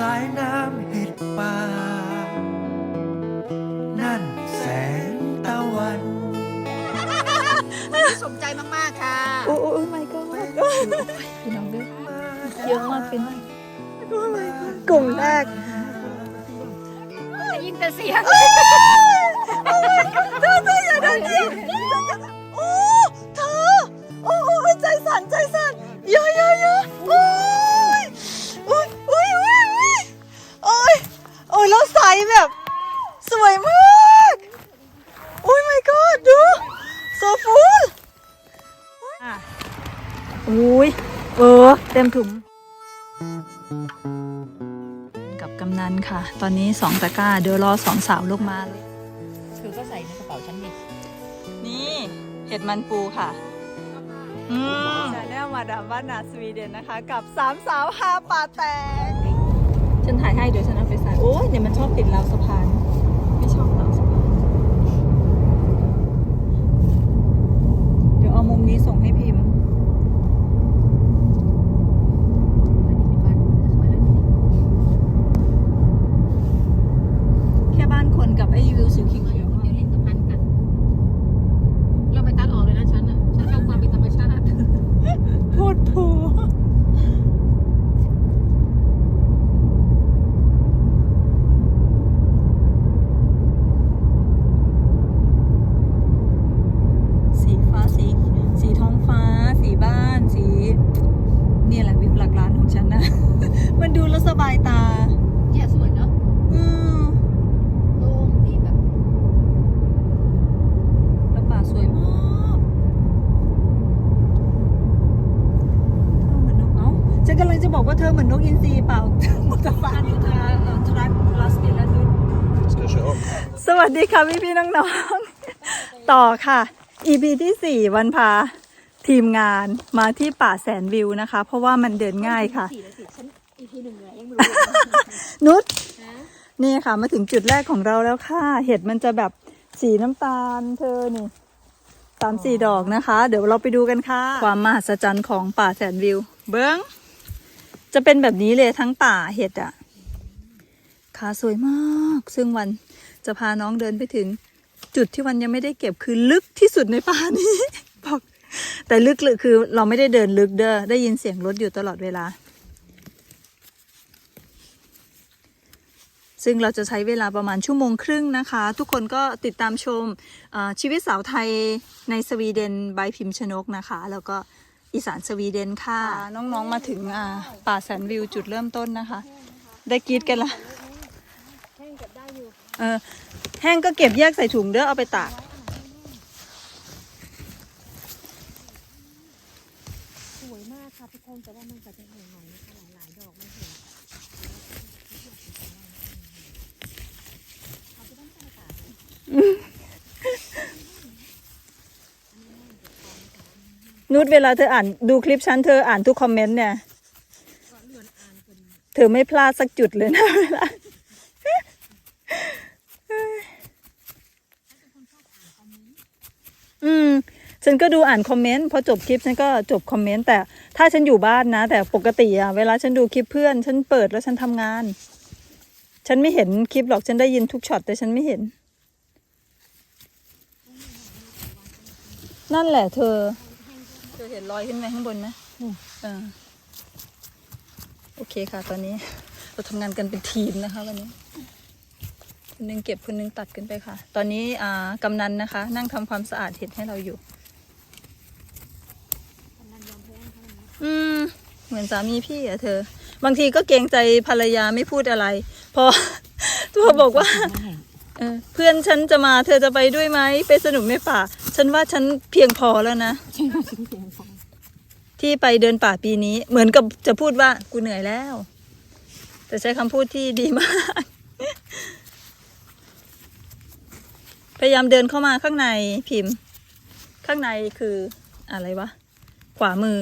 สายน้ำเห็ดป่า นั่นแสงตะวัน สมใจมาก ๆ ค่ะ โอ้โอ้ไม่ก็พี่น้องด้วยเยอะมากเป็นกลุ่มแรกได้ยินแต่เสียงเธอเธออย่าดันดิโอ้เธอโอ้โอ้ใจสั่นใจ เออเต็มถุง กับกำนันค่ะ ตอนนี้สองตะกร้า เดี๋ยวรอสองสาวลูกมาเลยเธอก็ใส่ในกระเป๋าฉันดินี่เห็ดมันปูค่ะอืมชาแนลมาดามบ้านนาสวีเดนนะคะ กับสามสาวฮาป่าแตก ฉันถ่ายให้เดี๋ยวฉันเอาไปใส่โอ้ยเนี่ยมันชอบติดราวสะพาน ไม่ชอบราวสะพาน เดี๋ยวเอามุมนี้ส่งให้พิมพ์ แค่บ้านคนกับไอ้วิวสีเขียวๆ เดี๋ อะ ยวเล่นกับพันกัน เราไม่ตัดออกเลยนะฉันอะ ฉันชอบความเป็นธรรมชาติ พูดผูสีฟ้าสีสีท้องฟ้า สีบ้าน สีเนี่ยแหละวิวหลักล้านของฉันนะ มันดูแล้วสบายตา เนี่ยสวยเนาะ อืม โล่งดีแบบ แล้วป่าสวยมากเธอเหมือนนกเอ้า ฉันกำลังจะบอกว่าเธอเหมือนนกอินทรีเปล่ามุตฟานิทาทรัคลาสเกลานุ Ska jag köra? สวัสดีค่ะพี่พี่ๆน้องๆ ต่อค่ะ EP ที่ 4 วันพาทีมงานมาที่ป่าแสนวิวนะคะ เพราะว่ามันเดินง่ายค่ะสี่เลยสิฉันอีพีหนึ่งเลยยังไม่รู้เลยนุชนะนี่ค่ะมาถึงจุดแรกของเราแล้วค่ะ เห็ดมันจะแบบสีน้ำตาลเธอนี่สามสี่ดอกนะคะ เดี๋ยวเราไปดูกันค่ะ ความมหัศจรรย์ของป่าแสนวิว เบิ้ง จะเป็นแบบนี้เลยทั้งป่าเห็ดอะขาสวยมาก ซึ่งวันจะพาน้องเดินไปถึง จุดที่วันยังไม่ได้เก็บคือลึกที่สุดในป่านี้บอกแต่ลึกเลยคือเราไม่ได้เดินลึกเด้อได้ยินเสียงรถอยู่ตลอดเวลา ซึ่งเราจะใช้เวลาประมาณชั่วโมงครึ่งนะคะ ทุกคนก็ติดตามชมชีวิตสาวไทยในสวีเดนบายพิมพ์ชนกนะคะ แล้วก็ อีสานสวีเดนค่ะ น้องๆมาถึงอ่าป่าแสนวิวจุดเริ่มต้นนะคะ ได้กรีดกันละเออแห้งก็เก็บแยกใส่ถุงเด้อเอาไปตากสวยมากค่ะทุกคนแต่ว่ามันก็จะเหนื่อยหน่อยนะคะหลายๆดอกไม่เห็น นุชเวลาเธออ่านดูคลิปฉันเธออ่านทุกคอมเมนต์เนี่ย เธอไม่พลาดสักจุดเลยนะเวลาอืม ฉันก็ดูอ่านคอมเมนต์พอจบคลิปฉันก็จบคอมเมนต์แต่ถ้าฉันอยู่บ้านนะ แต่ปกติอะเวลาฉันดูคลิปเพื่อน ฉันเปิดแล้วฉันทำงาน ฉันไม่เห็นคลิปหรอกฉันได้ยินทุกช็อตแต่ฉันไม่เห็น นั่นแหละเธอ ธอเห็นรอยขึ้นไปข้างบนไหมเออโอเคค่ะ ตอนนี้เราทำงานกันเป็นทีมนะคะวันนี้คนหนึงเก็บคนหนึงตัดกันไปค่ะ ตอนนี้อ่ากำนันนะคะ นั่งทำความสะอาดเห็ดให้เราอยู่อืม เหมือนสามีพี่อะเธอ บางทีก็เกรงใจภรรยาไม่พูดอะไร พอตัวบอกว่า เออเพื่อนฉันจะมาเธอจะไปด้วยไหมไปสนุกในป่า ฉันว่าฉันเพียงพอแล้วนะใช่ค่ะฉันเสียงฟังที่ไปเดินป่าปีนี้ เหมือนกับจะพูดว่ากูเหนื่อยแล้ว แต่ใช้คำพูดที่ดีมาก พยายามเดินเข้ามาข้างในพิมพ์ ข้างในคืออะไรวะ ขวามือ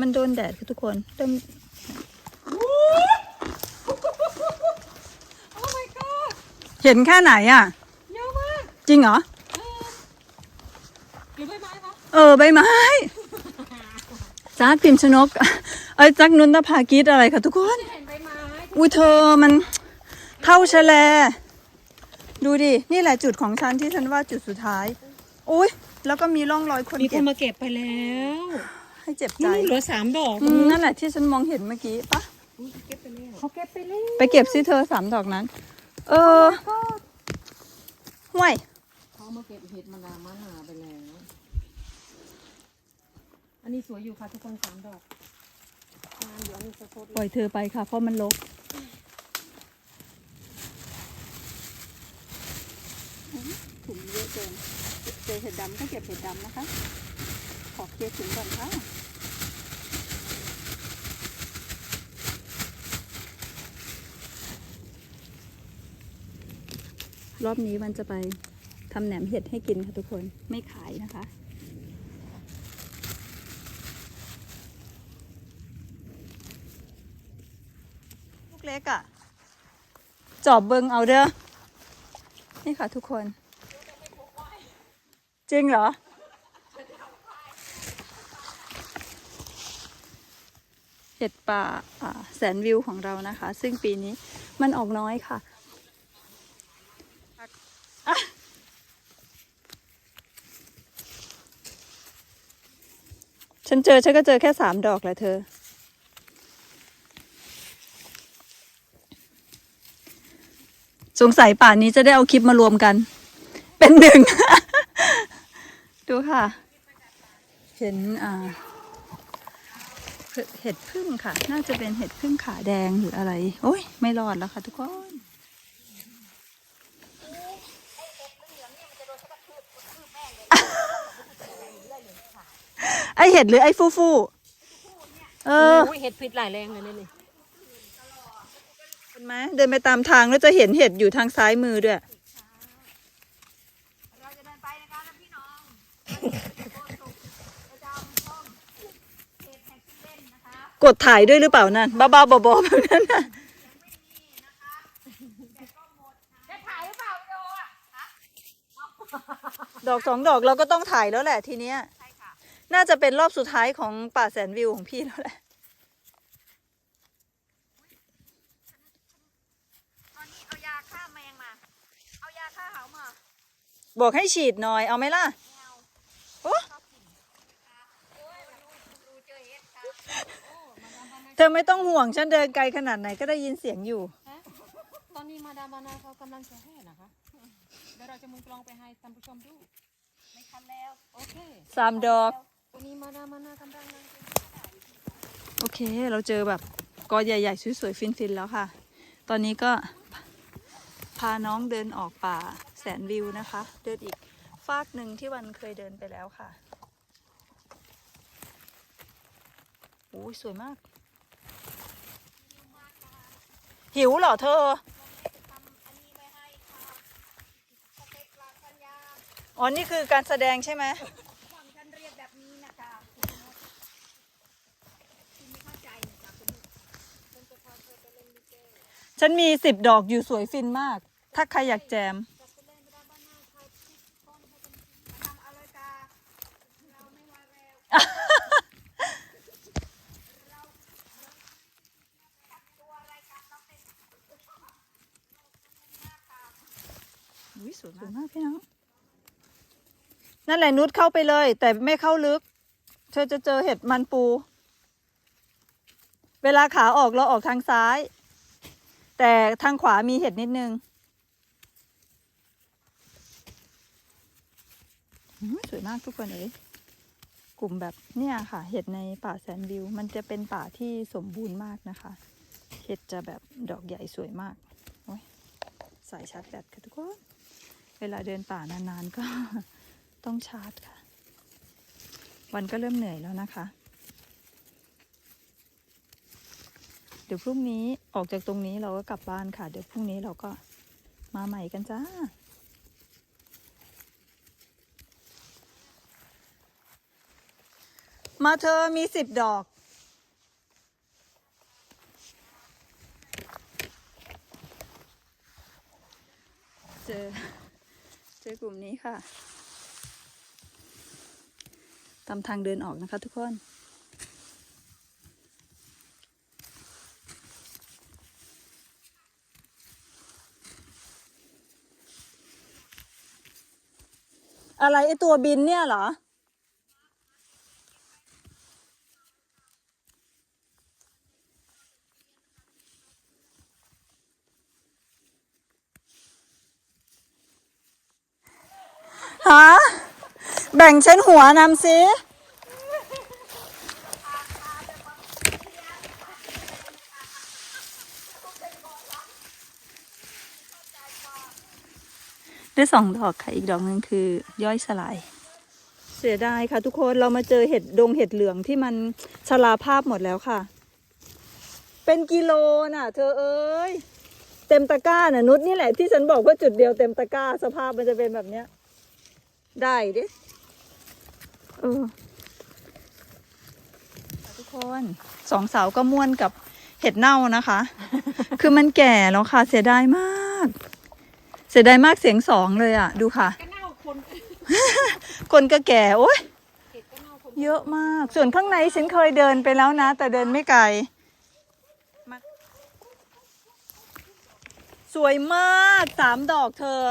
มันโดนแดดค่ะทุกคนเริ่ม โอ้ my god เห็นแค่ไหนอะ เยอะมากจริงเหรอหรือใบไม้ปะเออใบไม้แสจักพิมพ์ชนก เอ้ยจักนุนนภากิจอะไรคะทุกคน เห็นใบไม้อุ้ยเธอมันเท่าแฉลดูดิ นี่แหละจุดของฉันที่ฉันว่าจุดสุดท้าย อุ้ยแล้วก็มีร่องรอยคนมีคเก็นบมาเก็บไปแล้วให้เจ็บใจนี่เหลือสามดอกอืมนั่นแหละที่ฉันมองเห็นเมื่อกี้ปะเก็บไปแล้วเขาเก็บไปแล้วไปเก็บซิเธอสามดอกนั้น เออห่วยเขามาเก็บเห็ดมานาวมาหาไปแล้ว อันนี้สวยอยู่ค่ะทุกคนสามดอกงานเดี๋ยวอันนี้จะโคตรปล่อยเธอไปค่ะ เพราะมันลกถุงเยอะเกินเจอเห็ดดำก็เก็บเห็ดดำนะคะ ขอเคลียร์ถุงก่อนค่ะ รอบนี้มันจะไปทำแหนมเห็ดให้กินค่ะทุกคนไม่ขายนะคะ ลูกเล็กอะ่ะ จอบเบิงเอาเด้อนี่ค่ะทุกคน จริงเหรอ เห็ดป่าแสนวิวของเรานะคะ ซึ่งปีนี้มันออกน้อยค่ะ ฉันเจอฉันก็เจอแค่สามดอกแหละเธอ สงสัยป่านนี้จะได้เอาคลิปมารวมกัน เป็นหนึ่ง ดูค่ะ เห็นอ่าเห็ดเห็ดพึ่งค่ะ น่าจะเป็นเห็ดพึ่งขาแดงหรืออะไร โอ้ย ไม่รอดแล้วค่ะทุกคน ไอเห็ดหรือไอฟูฟูเออโอ้ยเห็ดพิษหลายแรงเลยนี่นี่เห็นไหมเดินไปตามทางแล้วจะเห็นเห็ดอยู่ทางซ้ายมือด้วยกดถ่ายด้วยหรือเปล่านั่นบ้าๆบอๆแบบนั้นน่ะดอกสองดอกเราก็ต้องถ่ายแล้วแหละทีเนี้ย น่าจะเป็นรอบสุดท้ายของป่าแสนวิวของพี่แล้วแหละตอนนี้เอายาฆ่าแมงมา เอายาฆ่าเหามาบอกให้ฉีดหน่อยเอาไหมล่ะโอ้ดูเจอเห็ดครับเธอไม่ต้องห่วงฉันเดินไกลขนาดไหนก็ได้ยินเสียงอยู่ ฮะตอนนี้มาดามมานาเขากำลังจะแห่นะคะ เดี๋ยวเราจะมุนกลองไปให้ท่านผู้ชมดู ไม่ทันแล้ว โอเค สามดอกวั นนี้มาดามานากำลังนั่งโอเค เราเจอแบบกอใหญ่ๆสวยๆฟินๆแล้วค่ะ ตอนนี้ก็พาน้องเดินออกป่าแสนวิวนะคะ เดินอีกฟากหนึ่งที่วันเคยเดินไปแล้วค่ะโอ้ยสวยมาก หิวเหรอเธออ๋อนี่คือการแสดงใช่ไหม ฝั่งฉันเรียกแบบนี้นะคะคุณมดคุณไม่เข้าใจนะคะคุณมดฉันจะพาเธอไปเล่นลิเก ฉันมีสิบดอกอยู่สวยฟินมาก ถ้าใครอยากแจมจะไปเล่นไม่ได้บ้านหน้าใครที่ต้นให้เป็นมาทำอะไรกาเราไม่ว่าเร็วอุ้ยสวยมากพี่น้องนั่นแหละนุชเข้าไปเลย แต่ไม่เข้าลึก เธอจะเจอเห็ดมันปู เวลาขาออกเราออกทางซ้าย แต่ทางขวามีเห็ดนิดนึงสวยมากทุกคนเอ๋ยกลุ่มแบบเนี่ยค่ะ เห็ดในป่าแสนวิว มันจะเป็นป่าที่สมบูรณ์มากนะคะ เห็ดจะแบบดอกใหญ่สวยมากโอ้ยสายชาร์จแบตค่ะทุกคน เวลาเดินป่านานๆก็ต้องชาร์จค่ะ วันก็เริ่มเหนื่อยแล้วนะคะ ดี๋ยวพรุ่งนี้ออกจากตรงนี้เราก็กลับบ้านค่ะ เดี๋ยวพรุ่งนี้เราก็มาใหม่กันจ้ามาเธอมีสิบดอก เจอ เจอกลุ่มนี้ค่ะ ตามทางเดินออกนะคะทุกคน อะไรไอตัวบินเนี่ยเหรอฮะแบ่งเช่นหัวนำซิ ได้สองดอกค่ะ อีกดอกหนึ่งคือย่อยสลาย เสียดายค่ะ ทุกคนเรามาเจอเห็ดดงเห็ดเหลืองที่มันชราภาพหมดแล้วค่ะ เป็นกิโลน่ะ เธอเอ้ยเต็มตะกร้าน่ะนุชนี่แหละที่ฉันบอกว่าจุดเดียวเต็มตะกร้าสภาพมันจะเป็นแบบเนี้ย ได้ดิเออทุกคนสองสาวก็ม่วนกับเห็ดเน่านะคะ คือมันแก่แล้วค่ะเสียดายมาก เสียดายมากเสียงสองเลยอะ ดูค่ะ ก็เน่าคนคนก็แก่โอ๊ยเห็ดก็เน่าคนเยอะมาก ส่วนข้างในฉันเคยเดินไปแล้วนะ แต่เดินไม่ไกล สวยมากสามดอกเธอ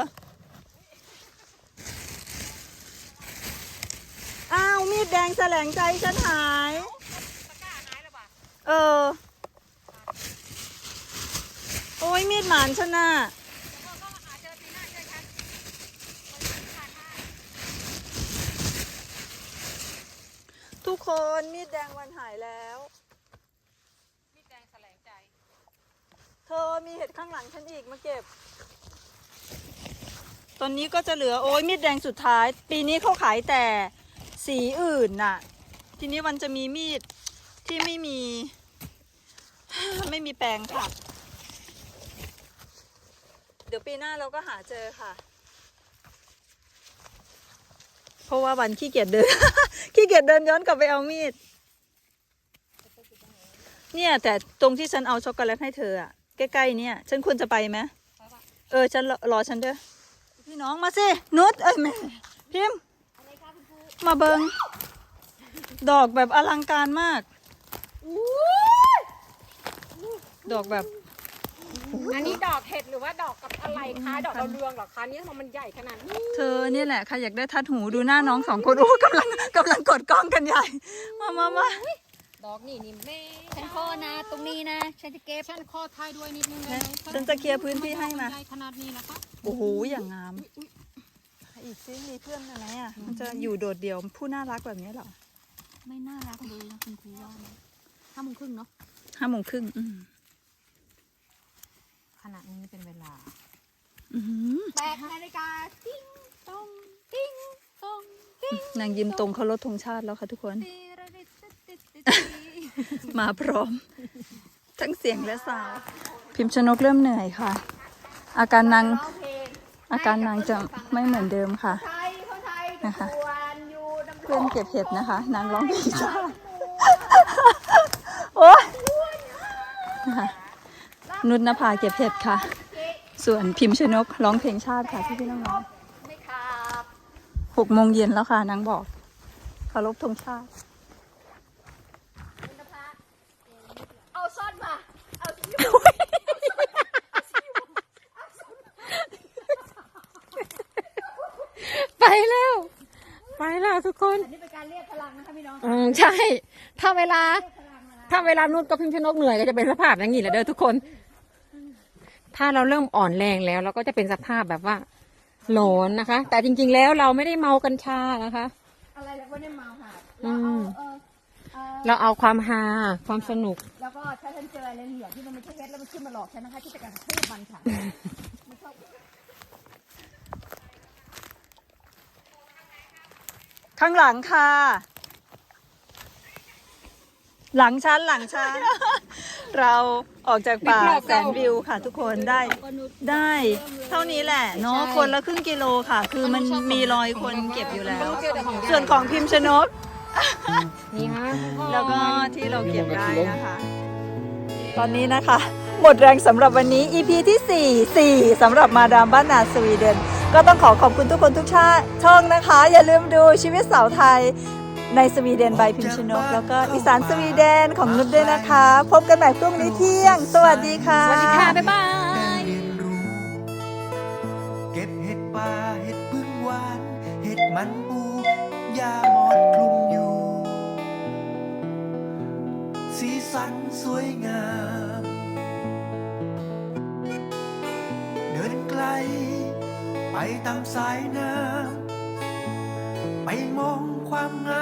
อ้าว มีดแดงแสลงใจฉันหายกร้าหายแล้วป่ะเออ โอ้ยมีดหมานฉันน่ะ ก็ก็หาเจอปีหน้าเจอกัน ทุกคนมีดแดงวันหายแล้ว มีแดงแสลงใจ เธอมีเห็ดข้างหลังฉันอีกมาเก็บ ตอนนี้ก็จะเหลือโอ้ยมีดแดงสุดท้าย ปีนี้เขาขายแต่สีอื่นน่ะ ทีนี้มันจะมีมีดที่ไม่มี ไม่มีแปลงค่ะเดี๋ยวปีหน้าเราก็หาเจอค่ะ เพราะว่าวันขี้เกียจเดิน ขี้เกียจเดินย้อนกลับไปเอามีด เนี่ย แต่ตรงที่ฉันเอาช็อกโกแลตให้เธออะใกล้ๆเนี่ย ฉันควรจะไปไหมเออฉันรอรอฉันเด้อพี่น้องมาสินุชเอ้ยแม่พิมพ์มาเบิงดอกแบบอลังการมาก ดอกแบบ อันนี้ดอกเห็ดหรือว่าดอกกับอะไรคะ ดอกดาวเรืองเหรอคะนี่ทำไมมันใหญ่ขนาดนี้เธอเนี่ยแหละใครอยากได้ทัดหูดูหน้าน้องสองคนโอ้กำลังกำลังกดกล้องกันใหญ่มามามาดอกนี่นี่แม่ฉันโคนะ ตรงนี้นะ ฉันจะเก็บฉันข้อท้ายด้วยนิดนึงได้ไหมฉันจะเคลียร์พื้นที่ให้มาใหญ่ขนาดนี้นะคะโอ้โหอย่างงามอีกซิมีเพื่อนอะไรอะมันจะอยู่โดดเดี่ยวผู้น่ารักแบบนี้เหรอไม่น่ารักเลยนะคุณครูว่านะห้าโมงครึ่งเนาะห้าโมงครึ่งอืม ขณะนี้เป็นเวลาอื้อหือแปดนาฬิกาติ้งต้องติ้งต้องติ้งนางยิ้มตรงเขารถธงชาติแล้วค่ะทุกคนตีระดิดติดติดติดมาพร้อม ทั้งเสียงและสาว พิมพ์ชนกเริ่มเหนื่อยค่ะ อาการนางร้องเพลงอาการนางจะไม่เหมือนเดิมค่ะไทยคนไทยนะคะทุกวันอยู่ดำรเพื่อนงเก็บเห็ดนะคะ นางร้องเพลงชาติโอ้ยนะคะ นุชนภาเก็บเห็ดค่ะ ส่วนพิมพ์ชนกร้องเพลงชาติค่ะพี่พี่ๆน้องไม่ขาบๆหกโมงเย็นแล้วค่ะนางบอกเคารพธงชาติ เอาซ่อนมา เอาสิไปแล้ว ไปแล้วทุกคน อันนี้เป็นการเรียกพลังนะคะพี่น้องอืมใช่ ถ้าเวลาถ้าเวลานุชกับพิมพ์ชนกเหนื่อยก็จะเป็นสภาพอย่างนี้แหละเด้อทุกคน ถ้าเราเริ่มอ่อนแรงแล้ว เราก็จะเป็นสภาพแบบว่าหลอนนะคะ แต่จริง ๆ แล้วเราไม่ได้เมากัญชานะคะ อะไรแล้วก็ได้เมาค่ะอืเรามเอาเออเออเราเอาความฮาความสนุก แล้วก็ถ้าฉันเจออะไรเหลี่ยมที่มันไม่ใช่เพชรแล้วมันขึ้นมาหลอกฉันนะคะที่จะการทืบมันค่ะข้างหลังค่ะ หลังชั้นหลังชั้น เราออกจากป่าแสนวิวค่ะ ทุกคนได้ได้ เท่านี้แหละเนาะคนละครึ่งกิโลค่ะ คือมันมีรอยคนเก็บอยู่แล้ว ส่วนของพิมพ์ชนกนี่ฮะแล้วก็ที่เราเก็บได้นะคะ ตอนนี้นะคะ หมดแรงสำหรับวันนี้ EP ที่ 4 4สำหรับมาดามบ้านนาสวีเดน ก็ต้องขอขอบคุณทุกคนทุกชาช่องนะคะ อย่าลืมดูชีวิตสาวไทย ในสวีเดนบายพิมพ์ชนก แล้วก็อีสานสวีเดนของนุชด้วยนะคะ พบกันใหม่พรุ่งนี้เที่ยง สวัสดีค่ะ สวัสดีค่ะ บ๊ายบาย เรียนรู้ เก็บเห็ดป่าเห็ดพึ่งหวาน เห็ดมันปูยาหมอดคลุมอยู่ สีสันสวยงาม เดินไกล ไปตามสายน้ำไปมองความงาม